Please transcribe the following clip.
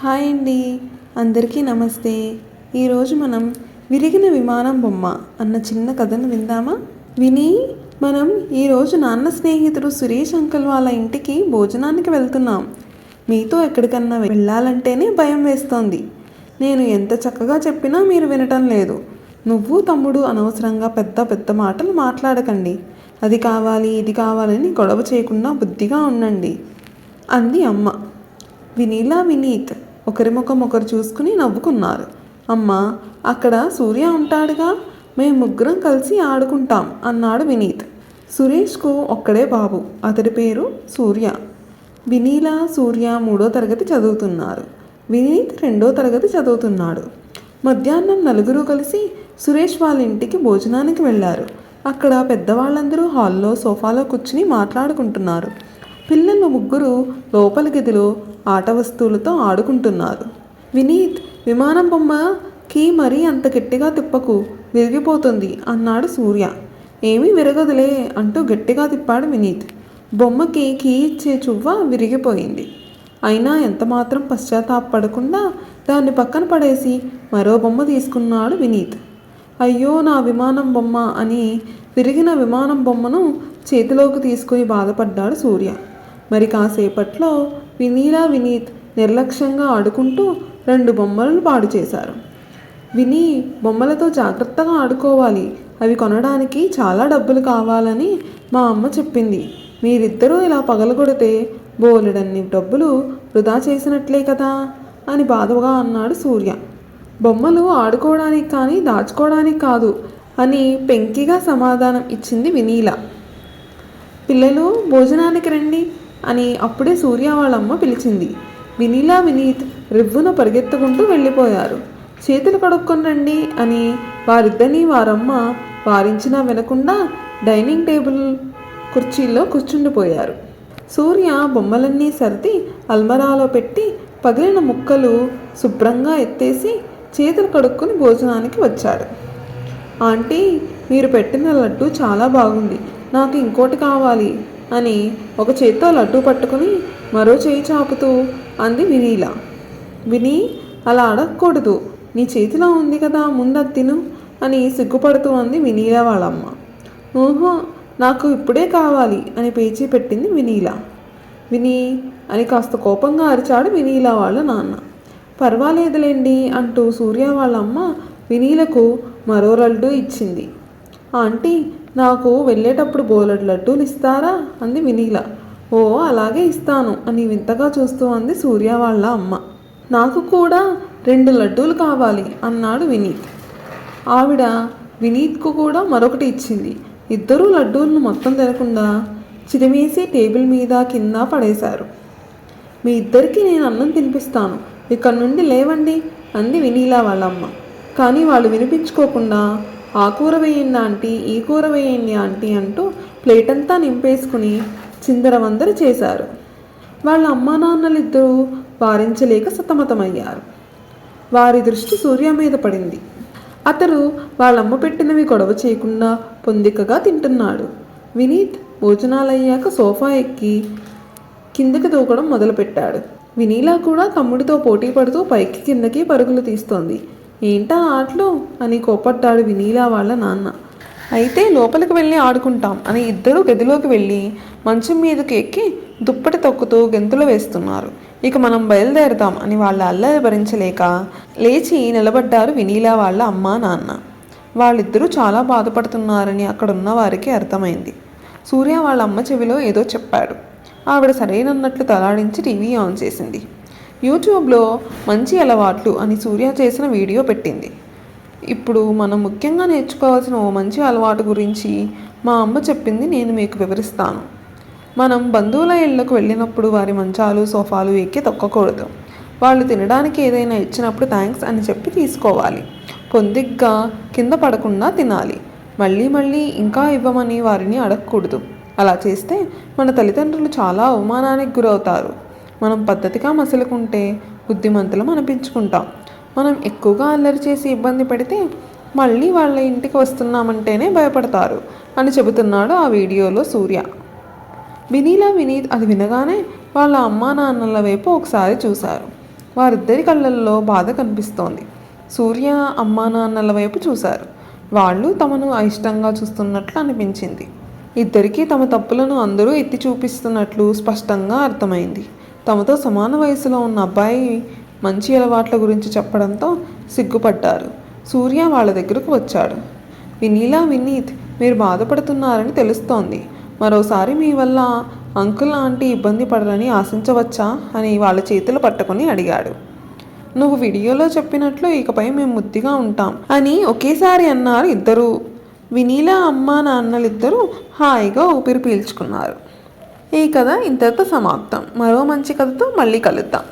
Hi అండి. అందరికీ నమస్తే. ఈరోజు మనం విరిగిన విమానం బొమ్మ అన్న చిన్న కథను విందామా? విని మనం ఈరోజు నాన్న స్నేహితుడు సురేష్ అంకుల్ వాళ్ళ ఇంటికి భోజనానికి వెళ్తున్నాం. మీతో ఎక్కడికన్నా వెళ్ళాలంటేనే భయం వేస్తోంది. నేను ఎంత చక్కగా చెప్పినా మీరు వినటం లేదు. నువ్వు తమ్ముడు అనవసరంగా పెద్ద పెద్ద మాటలు మాట్లాడకండి. అది కావాలి ఇది కావాలని గొడవ చేయకుండా బుద్ధిగా ఉండండి. అంది అమ్మ. వినీలా వినీత్. ఒకరి ముఖం ఒకరు చూసుకుని నవ్వుకున్నారు. అమ్మ అక్కడ సూర్య ఉంటాడుగా? మేము ముగ్గురం కలిసి ఆడుకుంటాం అన్నాడు వినీత్. సురేష్కు ఒక్కడే బాబు. అతడి పేరు సూర్య. వినీల సూర్య మూడో తరగతి చదువుతున్నారు. వినీత్ రెండో తరగతి చదువుతున్నాడు. మధ్యాహ్నం నలుగురు కలిసి సురేష్ వాళ్ళ ఇంటికి భోజనానికి వెళ్ళారు. అక్కడ పెద్దవాళ్ళందరూ హాల్లో సోఫాలో కూర్చుని మాట్లాడుకుంటున్నారు. పిల్లలు ముగ్గురు లోపలి గదిలో ఆట వస్తువులతో ఆడుకుంటున్నారు. వినీత్ విమానం బొమ్మకి మరీ అంత గట్టిగా తిప్పకు విరిగిపోతుంది అన్నాడు సూర్య. ఏమీ విరగదులే అంటూ గట్టిగా తిప్పాడు వినీత్. బొమ్మకి కీ ఇచ్చే చువ్వ విరిగిపోయింది. అయినా ఎంతమాత్రం పశ్చాత్తాపడకుండా దాన్ని పక్కన పడేసి మరో బొమ్మ తీసుకున్నాడు వినీత్. అయ్యో నా విమానం బొమ్మ అని విరిగిన విమానం బొమ్మను చేతిలోకి తీసుకుని బాధపడ్డాడు సూర్య. మరి కాసేపట్లో వినీలా వినీత్ నిర్లక్ష్యంగా ఆడుకుంటూ రెండు బొమ్మలను పాడు చేశారు. విని బొమ్మలతో జాగ్రత్తగా ఆడుకోవాలి. అవి కొనడానికి చాలా డబ్బులు కావాలని మా అమ్మ చెప్పింది. మీరిద్దరూ ఇలా పగలగొడితే బోలెడన్ని డబ్బులు వృధా చేసినట్లే కదా? అని బాధగా అన్నాడు సూర్య. బొమ్మలు ఆడుకోవడానికి కానీ దాచుకోవడానికి కాదు అని పెంకిగా సమాధానం ఇచ్చింది వినీల. పిల్లలు భోజనానికి రండి. అని అప్పుడే సూర్య వాళ్ళమ్మ పిలిచింది. వినీలా వినీత్ రివ్వున పరిగెత్తుకుంటూ వెళ్ళిపోయారు. చేతులు కడుక్కొని రండి అని వారిద్దరినీ వారమ్మ వారించినా వినకుండా డైనింగ్ టేబుల్ కుర్చీల్లో కూర్చుండిపోయారు. సూర్య బొమ్మలన్నీ సర్ది అల్మరాలో పెట్టి పగిలిన ముక్కలు శుభ్రంగా ఎత్తేసి చేతులు కడుక్కొని భోజనానికి వచ్చాడు. ఆంటీ మీరు పెట్టిన లడ్డు చాలా బాగుంది. నాకు ఇంకోటి కావాలి. అని ఒక చేత్తో లడ్డు పట్టుకుని మరో చేయి చాపుతూ అంది వినీల. విని అలా అడగకూడదు. నీ చేతిలో ఉంది కదా ముందది తిను అని సిగ్గుపడుతూ అంది వినీల వాళ్ళమ్మ. ఓహో నాకు ఇప్పుడే కావాలి అని పేచీ పెట్టింది వినీల. విని అని కాస్త కోపంగా అరిచాడు వినీల వాళ్ళ నాన్న. పర్వాలేదులేండి అంటూ సూర్య వాళ్ళమ్మ వినీలకు మరో లడ్డు ఇచ్చింది. ఆంటీ నాకు వెళ్ళేటప్పుడు బోలెడు లడ్డూలు ఇస్తారా? అంది వినీల. ఓ అలాగే ఇస్తాను అని వింతగా చూస్తూ అంది సూర్య వాళ్ళ అమ్మ. నాకు కూడా రెండు లడ్డూలు కావాలి అన్నాడు వినీత్. ఆవిడ వినీత్కు కూడా మరొకటి ఇచ్చింది. ఇద్దరూ లడ్డూలను మొత్తం తినకుండా చిరిమేసి టేబుల్ మీద కింద పడేశారు. మీ ఇద్దరికీ నేను అన్నం తినిపిస్తాను ఇక్కడ నుండి లేవండి అంది వినీలా వాళ్ళమ్మ కానీ వాళ్ళు వినిపించుకోకుండా ఆ కూర వేయండి ఆంటీ ఈ కూర వేయండి ఆంటీ అంటూ ప్లేట్ అంతా నింపేసుకుని చిందరవందర చేశారు. వాళ్ళ అమ్మా నాన్నలిద్దరూ వారించలేక సతమతమయ్యారు. వారి దృష్టి సూర్య మీద పడింది. అతడు వాళ్ళమ్మ పెట్టినవి గొడవ చేయకుండా పొందికగా తింటున్నాడు. వినీత్ భోజనాలయ్యాక సోఫా ఎక్కి కిందకి దూకడం మొదలుపెట్టాడు. వినీలా కూడా తమ్ముడితో పోటీ పడుతూ పైకి కిందకి పరుగులు తీస్తోంది. ఏంటా ఆటలు? అని కోపడ్డాడు వినీలా వాళ్ళ నాన్న. అయితే లోపలికి వెళ్ళి ఆడుకుంటాం అని ఇద్దరూ గదిలోకి వెళ్ళి మంచం మీదకి ఎక్కి దుప్పటి తొక్కుతూ గెంతులు వేస్తున్నారు. ఇక మనం బయలుదేరదాం అని వాళ్ళ అల్లరి భరించలేక లేచి నిలబడ్డారు వినీలా వాళ్ళ అమ్మ నాన్న. వాళ్ళిద్దరూ చాలా బాధపడుతున్నారని అక్కడున్న వారికి అర్థమైంది. సూర్య వాళ్ళ అమ్మ చెవిలో ఏదో చెప్పాడు. ఆవిడ సరైనన్నట్లు తలాడించి టీవీ ఆన్ చేసింది. యూట్యూబ్లో మంచి అలవాట్లు అని సూర్య చేసిన వీడియో పెట్టింది. ఇప్పుడు మనం ముఖ్యంగా నేర్చుకోవాల్సిన ఓ మంచి అలవాటు గురించి మా అమ్మ చెప్పింది నేను మీకు వివరిస్తాను. మనం బంధువుల ఇళ్ళకు వెళ్ళినప్పుడు వారి మంచాలు సోఫాలు ఎక్కి తొక్కకూడదు. వాళ్ళు తినడానికి ఏదైనా ఇచ్చినప్పుడు థ్యాంక్స్ అని చెప్పి తీసుకోవాలి. పొందిగ్గా కింద పడకుండా తినాలి. మళ్ళీ మళ్ళీ ఇంకా ఇవ్వమని వారిని అడగకూడదు. అలా చేస్తే మన తల్లిదండ్రులు చాలా అవమానానికి గురవుతారు. మనం పద్ధతిగా మసలుకుంటే బుద్ధిమంతులం అనిపించుకుంటాం. మనం ఎక్కువగా అల్లరి చేసి ఇబ్బంది పెడితే మళ్ళీ వాళ్ళ ఇంటికి వస్తున్నామంటేనే భయపడతారు అని చెబుతున్నాడు ఆ వీడియోలో సూర్య. వినీలా వినీత్ అది వినగానే వాళ్ళ అమ్మా నాన్నల వైపు ఒకసారి చూశారు. వారిద్దరి కళ్ళల్లో బాధ కనిపిస్తోంది. సూర్య అమ్మా నాన్నల వైపు చూశారు. వాళ్ళు తమను అయిష్టంగా చూస్తున్నట్లు అనిపించింది. ఇద్దరికీ తమ తప్పులను అందరూ ఎత్తి చూపిస్తున్నట్లు స్పష్టంగా అర్థమైంది. తమతో సమాన వయసులో ఉన్న అబ్బాయి మంచి అలవాట్ల గురించి చెప్పడంతో సిగ్గుపడ్డారు. సూర్య వాళ్ళ దగ్గరకు వచ్చాడు. వినీలా వినీత్ మీరు బాధపడుతున్నారని తెలుస్తోంది. మరోసారి మీ వల్ల అంకుల్ ఆంటీ ఇబ్బంది పడరని ఆశించవచ్చా? అని వాళ్ళ చేతులు పట్టుకొని అడిగాడు. నువ్వు వీడియోలో చెప్పినట్లు ఇకపై మేము ముద్దిగా ఉంటాం అని ఒకేసారి అన్నారు ఇద్దరు. వినీలా అమ్మ నాన్నలిద్దరూ హాయిగా ఊపిరి పీల్చుకున్నారు. ఈ కథ ఇంతటితో సమాప్తం. మరో మంచి కథతో మళ్ళీ కలుద్దాం.